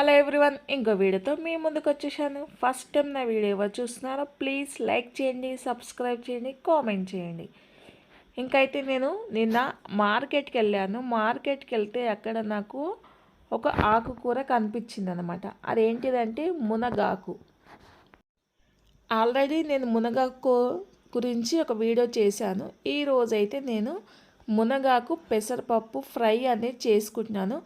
Hello everyone ఇంకో వీడియోతో మీ ముందుకు వచ్చేసాను. ఫస్ట్ టైం నా వీడియో ఎవరు చూస్తున్నారో ప్లీజ్ లైక్ చేయండి సబ్స్క్రైబ్ చేయండి కామెంట్ చేయండి. ఇంకైతే నేను నిన్న మార్కెట్కి వెళ్ళాను. మార్కెట్కి వెళ్తే అక్కడ నాకు ఒక ఆకుకూర కనిపించింది అనమాట అదేంటిదంటే మునగాకు. ఆల్రెడీ నేను మునగాకు గురించి ఒక వీడియో చేశాను. ఈరోజైతే నేను మునగాకు పెసరపప్పు ఫ్రై అనేది చేసుకుంటున్నాను.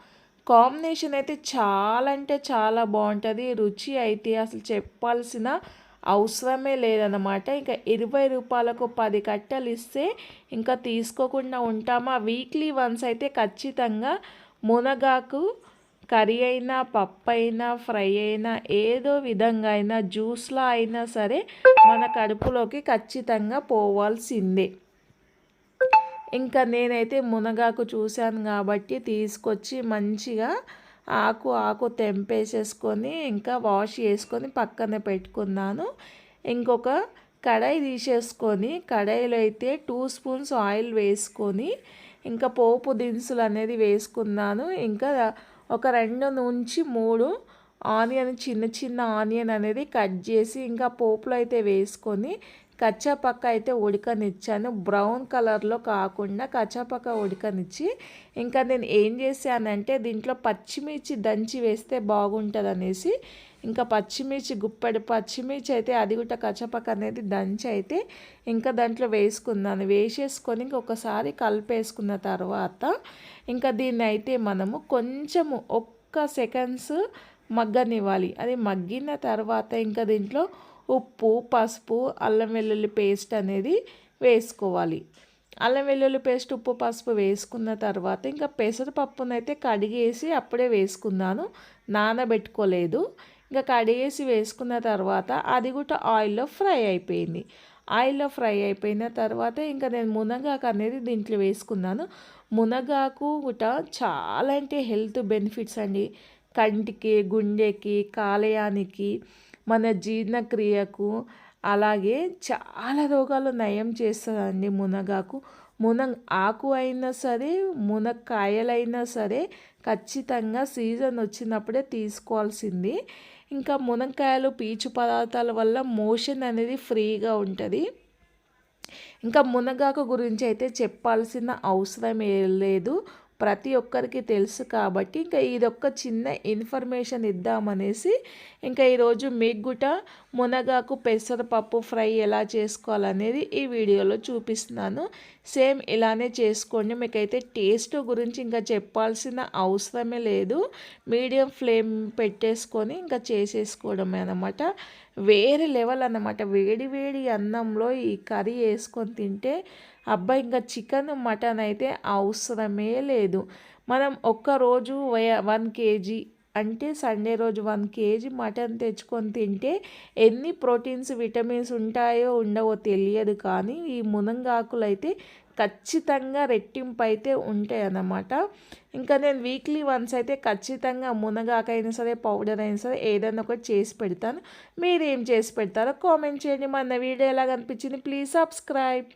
కాంబినేషన్ అయితే చాలా అంటే చాలా బాగుంటుంది. రుచి అయితే అసలు చెప్పాల్సిన అవసరమే లేదన్నమాట. ఇంకా ఇరవై రూపాయలకు పది కట్టెలు ఇస్తే ఇంకా తీసుకోకుండా ఉంటామా? వీక్లీ వన్స్ అయితే ఖచ్చితంగా మునగాకు కర్రీ అయినా పప్పు అయినా ఫ్రై అయినా ఏదో విధంగా అయినా జ్యూస్లా అయినా సరే మన కడుపులోకి ఖచ్చితంగా పోవాల్సిందే. ఇంకా నేనైతే మునగాకు చూశాను కాబట్టి తీసుకొచ్చి మంచిగా ఆకు ఆకు తెంపేసేసుకొని ఇంకా వాష్ చేసుకొని పక్కన పెట్టుకున్నాను. ఇంకొక కడాయి తీసేసుకొని కడాయిలో అయితే టూ స్పూన్స్ ఆయిల్ వేసుకొని ఇంకా పోపు దినుసులు అనేది వేసుకున్నాను. ఇంకా ఒక రెండు నుంచి మూడు ఆనియన్ చిన్న చిన్న ఆనియన్ అనేది కట్ చేసి ఇంకా పోపులో అయితే వేసుకొని కచ్చాపక్క అయితే ఉడకనిచ్చాను. బ్రౌన్ కలర్లో కాకుండా కచ్చాపక్క ఉడకనిచ్చి ఇంకా నేను ఏం చేశానంటే దీంట్లో పచ్చిమిర్చి దంచి వేస్తే బాగుంటుంది అనేసి ఇంకా పచ్చిమిర్చి గుప్పెడు పచ్చిమిర్చి అయితే అది కూడా కచ్చపక్క అనేది దంచి అయితే ఇంకా దాంట్లో వేసుకున్నాను. వేసేసుకొని ఇంకొకసారి కలిపేసుకున్న తర్వాత ఇంకా దీన్ని అయితే మనము కొంచెము ఒక్క సెకండ్స్ మగ్గనివ్వాలి. అది మగ్గిన తర్వాత ఇంకా దీంట్లో ఉప్పు పసుపు అల్లం వెల్లుల్లి పేస్ట్ అనేది వేసుకోవాలి. అల్లం వెల్లుల్లి పేస్ట్ ఉప్పు పసుపు వేసుకున్న తర్వాత ఇంకా పెసరపప్పునైతే కడిగేసి అప్పుడే వేసుకున్నాను నానబెట్టుకోలేదు. ఇంకా కడిగేసి వేసుకున్న తర్వాత అది కూడా ఆయిల్లో ఫ్రై అయిపోయింది. ఆయిల్లో ఫ్రై అయిపోయిన తర్వాత ఇంకా నేను మునగాకు అనేది దీంట్లో వేసుకున్నాను. మునగాకు కూడా చాలా అంటే హెల్త్ బెనిఫిట్స్ అండి. కంటికి గుండెకి కాలేయానికి మన జీర్ణక్రియకు అలాగే చాలా రోగాలు నయం చేస్తుందండి మునగాకు. మున ఆకు అయినా సరే మునక్కాయలైనా సరే ఖచ్చితంగా సీజన్ వచ్చినప్పుడే తీసుకోవాల్సింది. ఇంకా మునక్కాయలు పీచు పదార్థాల వల్ల మోషన్ అనేది ఫ్రీగా ఉంటుంది. ఇంకా మునగాకు గురించి అయితే చెప్పాల్సిన అవసరం లేదు. ప్రతి ఒక్కరికి తెలుసు కాబట్టి ఇంకా ఇదొక్క చిన్న ఇన్ఫర్మేషన్ ఇద్దామనేసి ఇంకా ఈరోజు మీకు కూడా మునగాకు పెసరపప్పు ఫ్రై ఎలా చేసుకోవాలనేది ఈ వీడియోలో చూపిస్తున్నాను. సేమ్ ఇలానే చేసుకోండి. మీకైతే టేస్ట్ గురించి ఇంకా చెప్పాల్సిన అవసరమే లేదు. మీడియం ఫ్లేమ్ పెట్టేసుకొని ఇంకా చేసేసుకోవడమే అనమాట వేరే లెవెల్ అన్నమాట. వేడి వేడి అన్నంలో ఈ కర్రీ వేసుకొని తింటే అబ్బాయి ఇంకా చికెన్ మటన్ అయితే అవసరమే లేదు. మనం ఒక్కరోజు వన్ కేజీ అంటే సండే రోజు వన్ కేజీ మటన్ తెచ్చుకొని తింటే ఎన్ని ప్రోటీన్స్ విటమిన్స్ ఉంటాయో ఉండవో తెలియదు. కానీ ఈ మునంగాకులు అయితే ఖచ్చితంగా రెట్టింపు అయితే ఉంటాయి అన్నమాట. ఇంకా నేను వీక్లీ వన్స్ అయితే ఖచ్చితంగా మునగాకైనా సరే పౌడర్ అయినా సరే ఏదైనా ఒకటి చేసి పెడతాను. మీరు ఏం చేసి పెడతారో కామెంట్ చేయండి. మన వీడియో ఎలా ప్లీజ్ సబ్స్క్రైబ్.